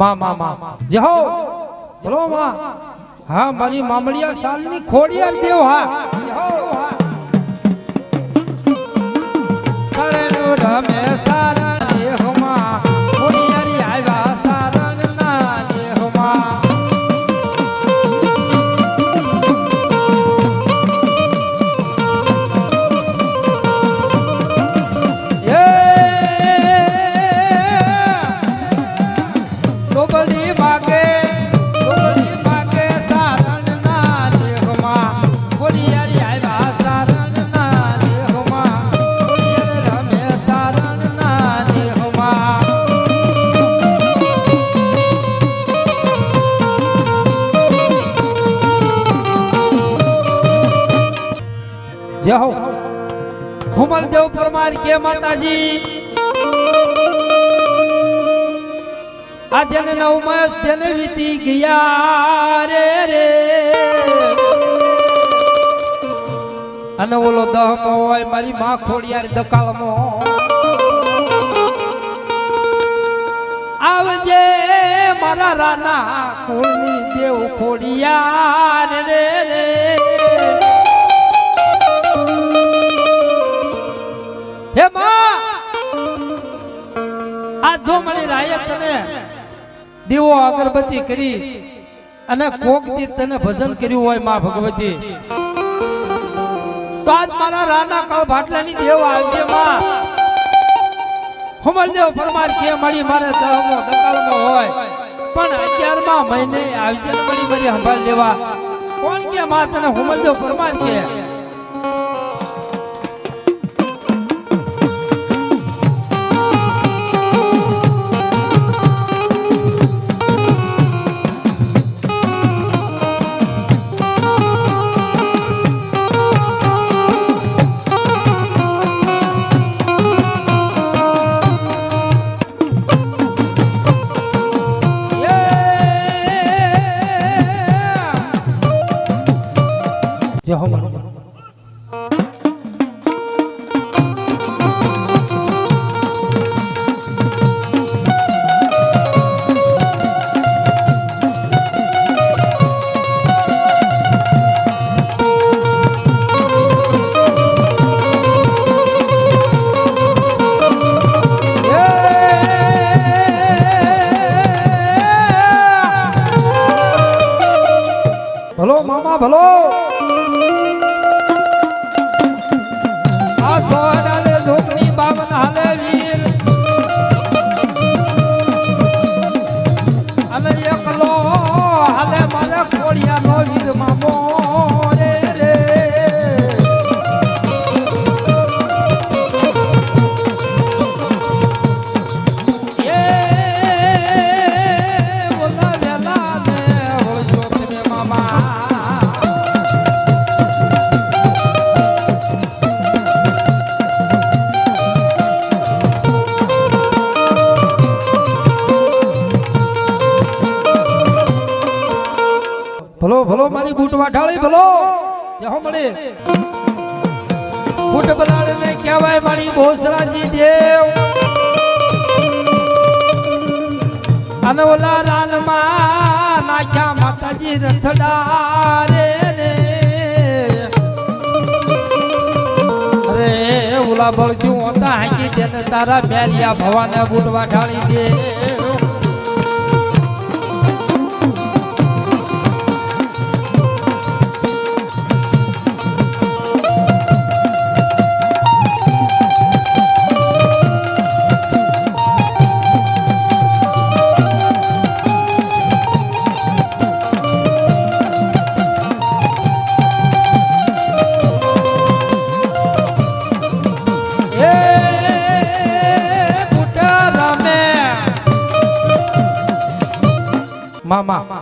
માં માં માં. જહો, બોલો, માં. હા, મારી મામળિયા સાલની ખોડિયાર દેવ હા. જય હા. શરણુ રમે, સારણ જય હો હુમલદેવ પરમાર કે માતાજી. આ જેને નવ માસ જેને વીતી ગયા રે રે. અને ઓલો દહમો હોય મારી માં ખોડિયાર દકાળમો આવજે મારા રાના કુળની દેવ ખોડિયાર રે રે. આ ધોમણી રાયે તને. દીવો અગરબત્તી કરી અને કોકથી તને ભજન કર્યું હોયમાં ભગવતી. તો આજ મારા રાના કળ ભાટલાની દેવ આવજે માં. હુમલદેવ પરમાર કે મળી મારે દહમો દકાળમો હોય. પણ અગિયારમાં મહિને આવજે મળી મારી સંભાળ લેવા. કોણ કે માં તને હુમલદેવ પરમાર કે? ભલો મારી બૂટ વાઢાળી ભલો. જહો મળે બૂટ બલાડ ને કહેવાય મારી ભોસરાજી દેવ. અને ઓલા માં નાખ્યા માતાજી રથડા રે. રે ઓલા બળજુ હતા હાંકી જેને તારા મેરિયા ભવાને બૂટ વાઢાળી દે. 妈妈。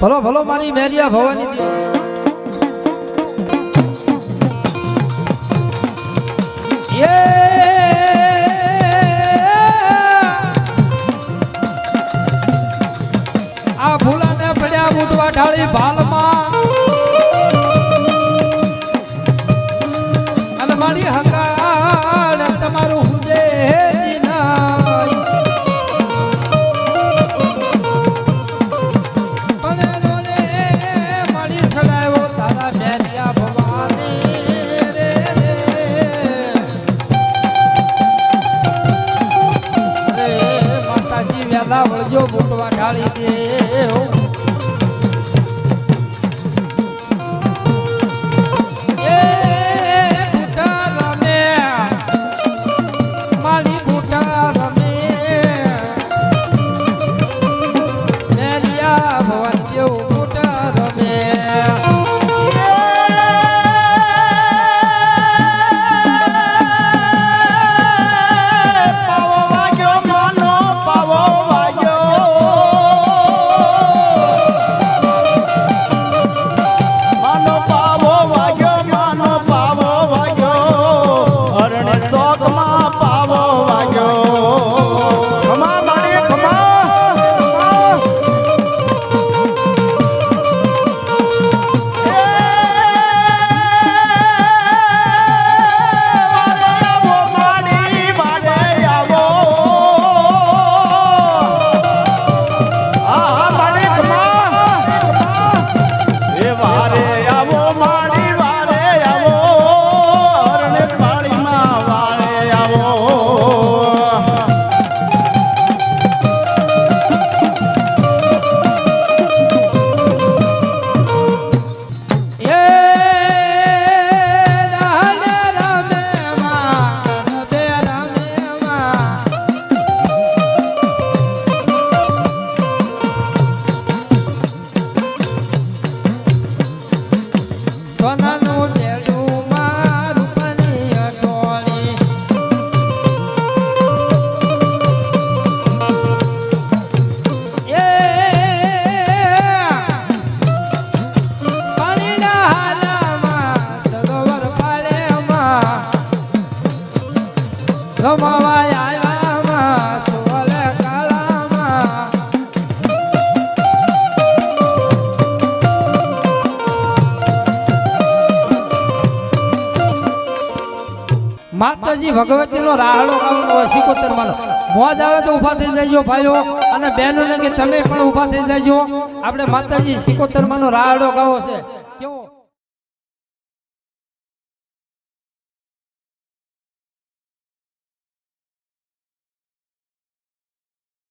ભલો ભલો મારી મેરિયા ભવાની દેવી ઢાળી ભાલ હજી ભગવતી નો રાહડો ગાવાનો સિકોતેર માનો. મોજ આવે તો ઊભા થઈ જજો ભાઈઓ, અને બહેનોને કે તમે પણ ઊભા થઈ જજો. આપણે માતાજી સિકોતેર માનો રાહડો ગાવો છે.